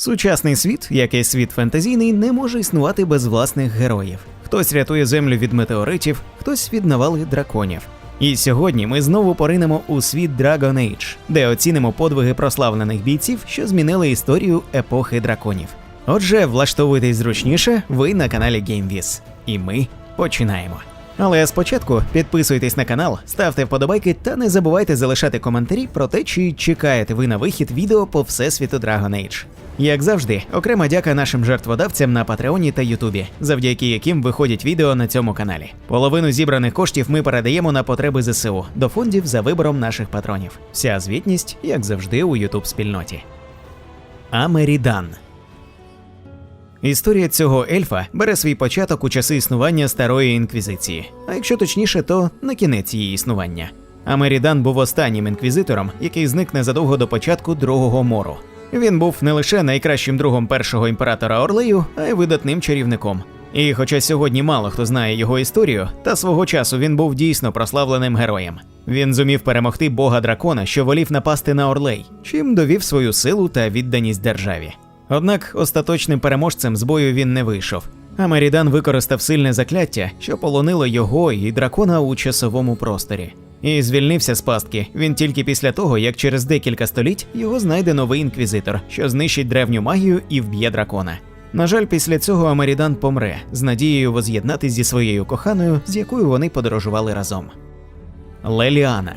Сучасний світ, як і світ фентезійний, не може існувати без власних героїв. Хтось рятує землю від метеоритів, хтось від навали драконів. І сьогодні ми знову поринемо у світ Dragon Age, де оцінимо подвиги прославлених бійців, що змінили історію епохи драконів. Отже, влаштовуйтесь зручніше, ви на каналі GameViz. І ми починаємо. Але спочатку підписуйтесь на канал, ставте вподобайки та не забувайте залишати коментарі про те, чи чекаєте ви на вихід відео по всесвіту Dragon Age. Як завжди, окрема дяка нашим жертводавцям на Патреоні та Ютубі, завдяки яким виходять відео на цьому каналі. Половину зібраних коштів ми передаємо на потреби ЗСУ до фондів за вибором наших патронів. Вся звітність, як завжди, у Ютуб спільноті. Амерідан Історія цього ельфа бере свій початок у часи існування старої інквізиції, а якщо точніше, то на кінець її існування. Амерідан був останнім інквізитором, який зник незадовго до початку другого мору. Він був не лише найкращим другом першого імператора Орлею, а й видатним чарівником. І хоча сьогодні мало хто знає його історію, та свого часу він був дійсно прославленим героєм. Він зумів перемогти бога дракона, що волів напасти на Орлей, чим довів свою силу та відданість державі. Однак остаточним переможцем з бою він не вийшов. А Мерідан використав сильне закляття, що полонило його і дракона у часовому просторі. І звільнився з пастки він тільки після того, як через декілька століть його знайде новий інквізитор, що знищить древню магію і вб'є дракона. На жаль, після цього Амерідан помре з надією воз'єднатись зі своєю коханою, з якою вони подорожували разом. Леліана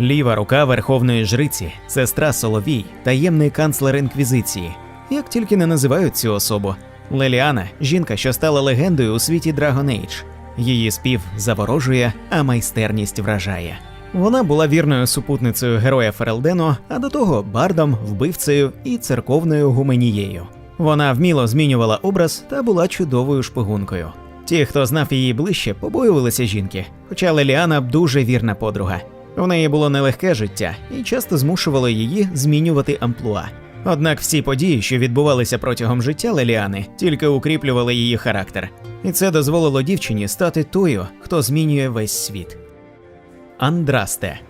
Ліва рука верховної жриці, сестра Соловій, таємний канцлер інквізиції. Як тільки не називають цю особу. Леліана жінка, що стала легендою у світі Dragon Age. Її спів заворожує, а майстерність вражає. Вона була вірною супутницею героя Ферелдено, а до того бардом, вбивцею і церковною гуменією. Вона вміло змінювала образ та була чудовою шпигункою. Ті, хто знав її ближче, побоювалися жінки, хоча Леліана дуже вірна подруга. У неї було нелегке життя і часто змушувало її змінювати амплуа. Однак всі події, що відбувалися протягом життя Леліани, тільки укріплювали її характер, і це дозволило дівчині стати тою, хто змінює весь світ. Андрасте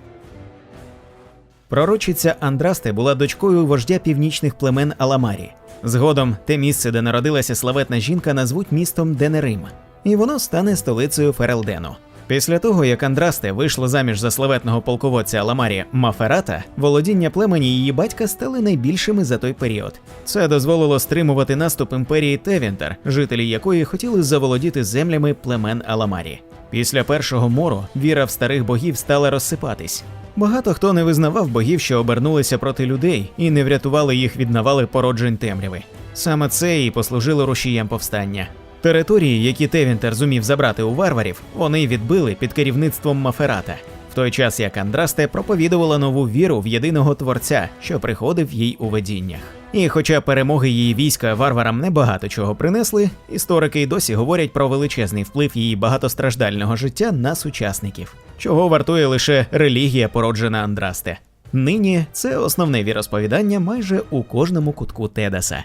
Пророчиця Андрасте була дочкою вождя північних племен Аламарі. Згодом те місце, де народилася славетна жінка, назвуть містом Денерим, і воно стане столицею Ферелдену. Після того, як Андрасте вийшла заміж за славетного полководця Аламарі Маферата, володіння племені її батька стали найбільшими за той період. Це дозволило стримувати наступ імперії Тевінтер, жителі якої хотіли заволодіти землями племен Аламарі. Після першого мору віра в старих богів стала розсипатись. Багато хто не визнавав богів, що обернулися проти людей, і не врятували їх від навали породжень темряви. Саме це і послужило рушієм повстання. Території, які Тевінтер зумів забрати у варварів, вони відбили під керівництвом Маферата, в той час як Андрасте проповідувала нову віру в єдиного творця, що приходив їй у видіннях. І хоча перемоги її війська варварам небагато чого принесли, історики й досі говорять про величезний вплив її багатостраждального життя на сучасників, чого вартує лише релігія, породжена Андрасте. Нині це основне віросповідання майже у кожному кутку Тедаса.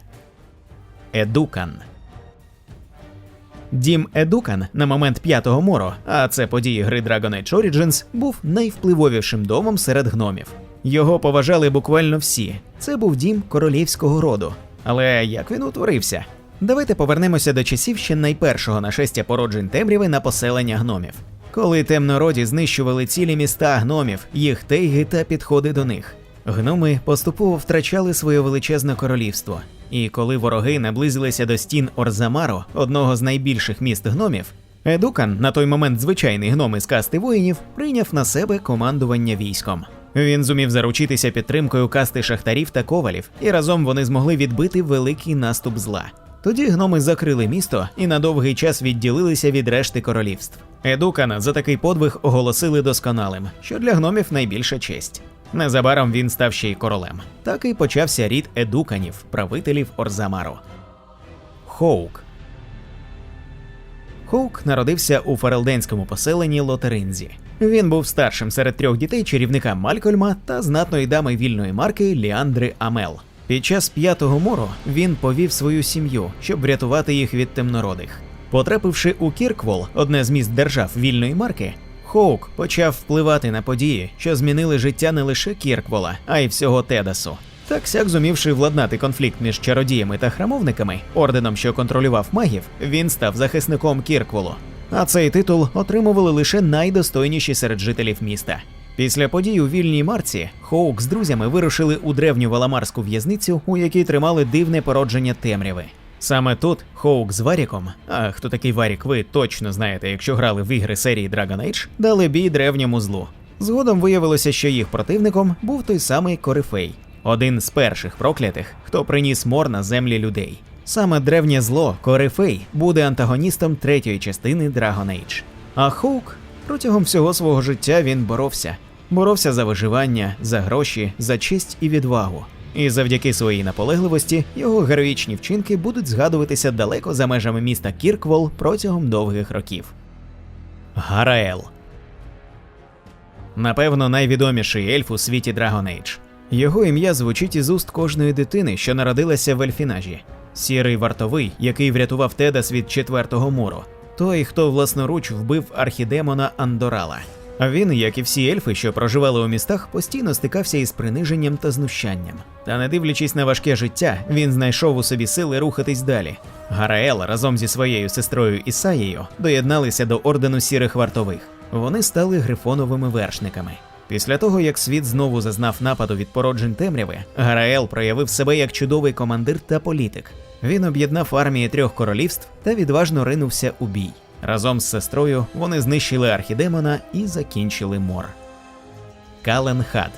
Едукан Дім Едукан на момент п'ятого мору, а це події гри Dragon Age Origins, був найвпливовішим домом серед гномів. Його поважали буквально всі. Це був дім королівського роду. Але як він утворився? Давайте повернемося до часів ще найпершого нашестя породжень темряви на поселення гномів. Коли темнороді знищували цілі міста гномів, їх тейги та підходи до них. Гноми поступово втрачали своє величезне королівство. І коли вороги наблизилися до стін Орзамаро, одного з найбільших міст гномів, Едукан, на той момент звичайний гном із касти воїнів, прийняв на себе командування військом. Він зумів заручитися підтримкою касти шахтарів та ковалів, і разом вони змогли відбити великий наступ зла. Тоді гноми закрили місто і на довгий час відділилися від решти королівств. Едукана за такий подвиг оголосили досконалим, що для гномів найбільша честь. Незабаром він став ще й королем. Так і почався рід едуканів, правителів Орзамару. Хоук Хоук народився у фарелденському поселенні Лотеринзі. Він був старшим серед трьох дітей чарівника Малькольма та знатної дами вільної марки Ліандри Амел. Під час п'ятого мору він повів свою сім'ю, щоб врятувати їх від темнородих. Потрапивши у Кірквол, одне з міст держав вільної марки, Хоук почав впливати на події, що змінили життя не лише Кірквола, а й всього Тедасу. Так сяк зумівши владнати конфлікт між чародіями та храмовниками, орденом, що контролював магів, він став захисником Кіркволу. А цей титул отримували лише найдостойніші серед жителів міста. Після подій у вільній марці Хоук з друзями вирушили у древню валамарську в'язницю, у якій тримали дивне породження темряви. Саме тут Хоук з Варіком, а хто такий Варік, ви точно знаєте, якщо грали в ігри серії Dragon Age, дали бій древньому злу. Згодом виявилося, що їх противником був той самий Корифей, один з перших проклятих, хто приніс мор на землі людей. Саме древнє зло Корифей буде антагоністом третьої частини Dragon Age. А Хоук протягом всього свого життя він боровся. Боровся за виживання, за гроші, за честь і відвагу. І завдяки своїй наполегливості його героїчні вчинки будуть згадуватися далеко за межами міста Кірквол протягом довгих років. Гараел Напевно, найвідоміший ельф у світі Dragon Age. Його ім'я звучить із уст кожної дитини, що народилася в ельфінажі. Сірий вартовий, який врятував Тедас від четвертого муру. Той, хто власноруч вбив архідемона Андорала. А він, як і всі ельфи, що проживали у містах, постійно стикався із приниженням та знущанням. Та не дивлячись на важке життя, він знайшов у собі сили рухатись далі. Гараел разом зі своєю сестрою Ісаєю доєдналися до ордену сірих вартових. Вони стали грифоновими вершниками. Після того, як світ знову зазнав нападу від породжень темряви, Гараел проявив себе як чудовий командир та політик. Він об'єднав армії трьох королівств та відважно ринувся у бій. Разом з сестрою вони знищили архідемона і закінчили мор. Кален Хад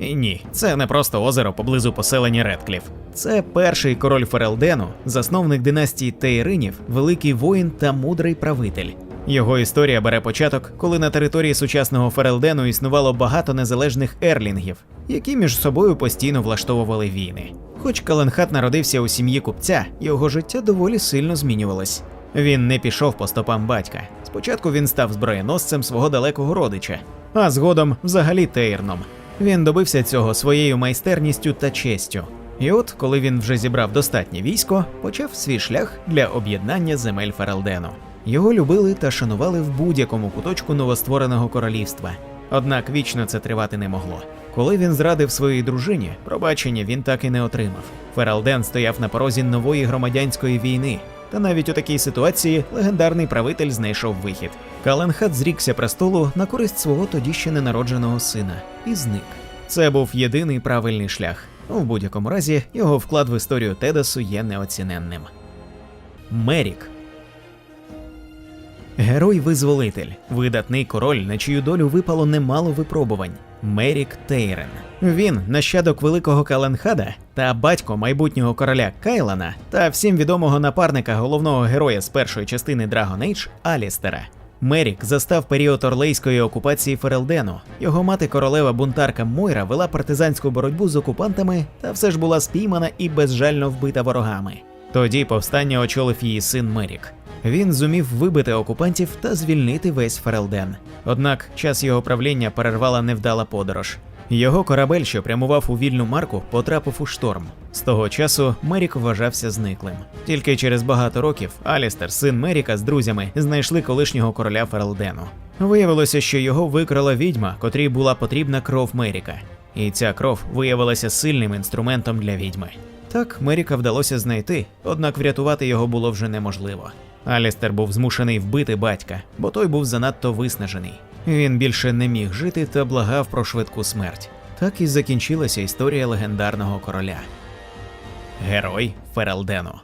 і ні, це не просто озеро поблизу поселення Редкліф. Це перший король Ферелдену, засновник династії Тейринів, великий воїн та мудрий правитель. Його історія бере початок, коли на території сучасного Ферелдену існувало багато незалежних ерлінгів, які між собою постійно влаштовували війни. Хоч Каленхат народився у сім'ї купця, його життя доволі сильно змінювалось. Він не пішов по стопам батька. Спочатку він став зброєносцем свого далекого родича, а згодом взагалі Тейрном. Він добився цього своєю майстерністю та честю. І от, коли він вже зібрав достатнє військо, почав свій шлях для об'єднання земель Фералдену. Його любили та шанували в будь-якому куточку новоствореного королівства. Однак вічно це тривати не могло. Коли він зрадив своїй дружині, пробачення він так і не отримав. Фералден стояв на порозі нової громадянської війни, та навіть у такій ситуації легендарний правитель знайшов вихід. Каленхат зрікся престолу на користь свого тоді ще ненародженого сина і зник. Це був єдиний правильний шлях. У будь-якому разі його вклад в історію Тедасу є неоціненним. Мерік Герой-визволитель, видатний король, на чию долю випало немало випробувань. Мерік Тейрен. Він нащадок великого Каленхада та батько майбутнього короля Кайлана та всім відомого напарника головного героя з першої частини Dragon Age Алістера. Мерік застав період орлейської окупації Ферелдену. Його мати королева бунтарка Мойра вела партизанську боротьбу з окупантами та все ж була спіймана і безжально вбита ворогами. Тоді повстання очолив її син Мерік. Він зумів вибити окупантів та звільнити весь Ферелден. Однак час його правління перервала невдала подорож. Його корабель, що прямував у вільну марку, потрапив у шторм. З того часу Мерік вважався зниклим. Тільки через багато років Алістер, син Меріка, з друзями знайшли колишнього короля Ферелдену. Виявилося, що його викрала відьма, котрій була потрібна кров Меріка. І ця кров виявилася сильним інструментом для відьми. Так Меріка вдалося знайти, однак врятувати його було вже неможливо. Алістер був змушений вбити батька, бо той був занадто виснажений. Він більше не міг жити та благав про швидку смерть. Так і закінчилася історія легендарного короля. Герой Ферелдену.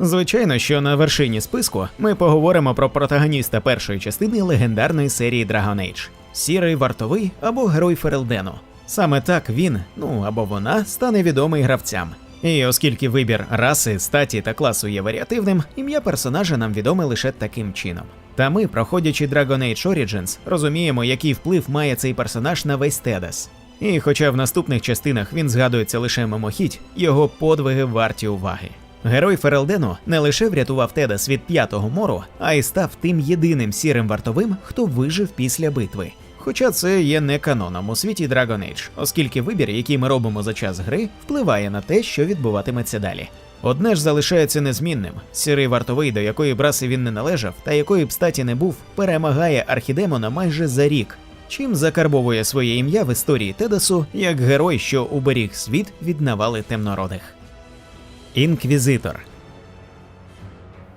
Звичайно, що на вершині списку ми поговоримо про протагоніста першої частини легендарної серії Dragon Age – сірий вартовий або герой Ферелдену. Саме так він, ну або вона, стане відомий гравцям. І оскільки вибір раси, статі та класу є варіативним, ім'я персонажа нам відоме лише таким чином. Та ми, проходячи Dragon Age Origins, розуміємо, який вплив має цей персонаж на весь Тедас. І хоча в наступних частинах він згадується лише мимохідь, його подвиги варті уваги. Герой Ферелдену не лише врятував Тедас від п'ятого мору, а й став тим єдиним сірим вартовим, хто вижив після битви. Хоча це є не каноном у світі Dragon Age, оскільки вибір, який ми робимо за час гри, впливає на те, що відбуватиметься далі. Одне ж залишається незмінним: сірий вартовий, до якої б раси він не належав, та якої б статі не був, перемагає архідемона майже за рік. чим закарбовує своє ім'я в історії Тедасу як герой, що уберіг світ від навали темнородих. Інквізитор.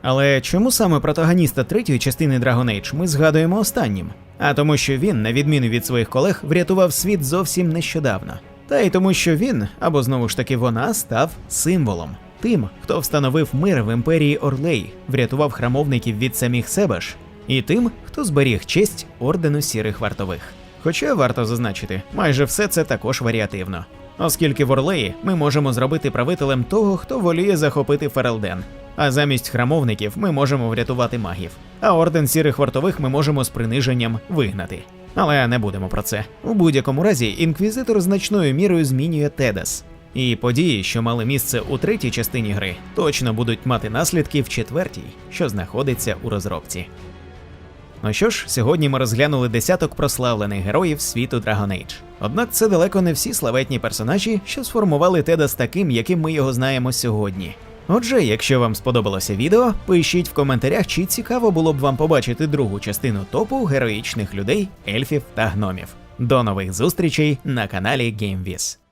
Але чому саме протагоніста третьої частини Dragon Age ми згадуємо останнім? А тому, що він, на відміну від своїх колег, врятував світ зовсім нещодавно. Та й тому, що він, або знову ж таки вона, став символом. Тим, хто встановив мир в імперії Орлей, врятував храмовників від самих себе ж, і тим, хто зберіг честь ордену сірих вартових. Хоча варто зазначити, майже все це також варіативно. Оскільки в Орлеї ми можемо зробити правителем того, хто воліє захопити Ферелден. А замість храмовників ми можемо врятувати магів. А орден сірих вартових ми можемо з приниженням вигнати. Але не будемо про це. У будь-якому разі, інквізитор значною мірою змінює Тедас. І події, що мали місце у третій частині гри, точно будуть мати наслідки в четвертій, що знаходиться у розробці. Ну що ж, сьогодні ми розглянули десяток прославлених героїв світу Dragon Age. Однак це далеко не всі славетні персонажі, що сформували Тедас таким, яким ми його знаємо сьогодні. Отже, якщо вам сподобалося відео, пишіть в коментарях, чи цікаво було б вам побачити другу частину топу героїчних людей, ельфів та гномів. До нових зустрічей на каналі GameViz.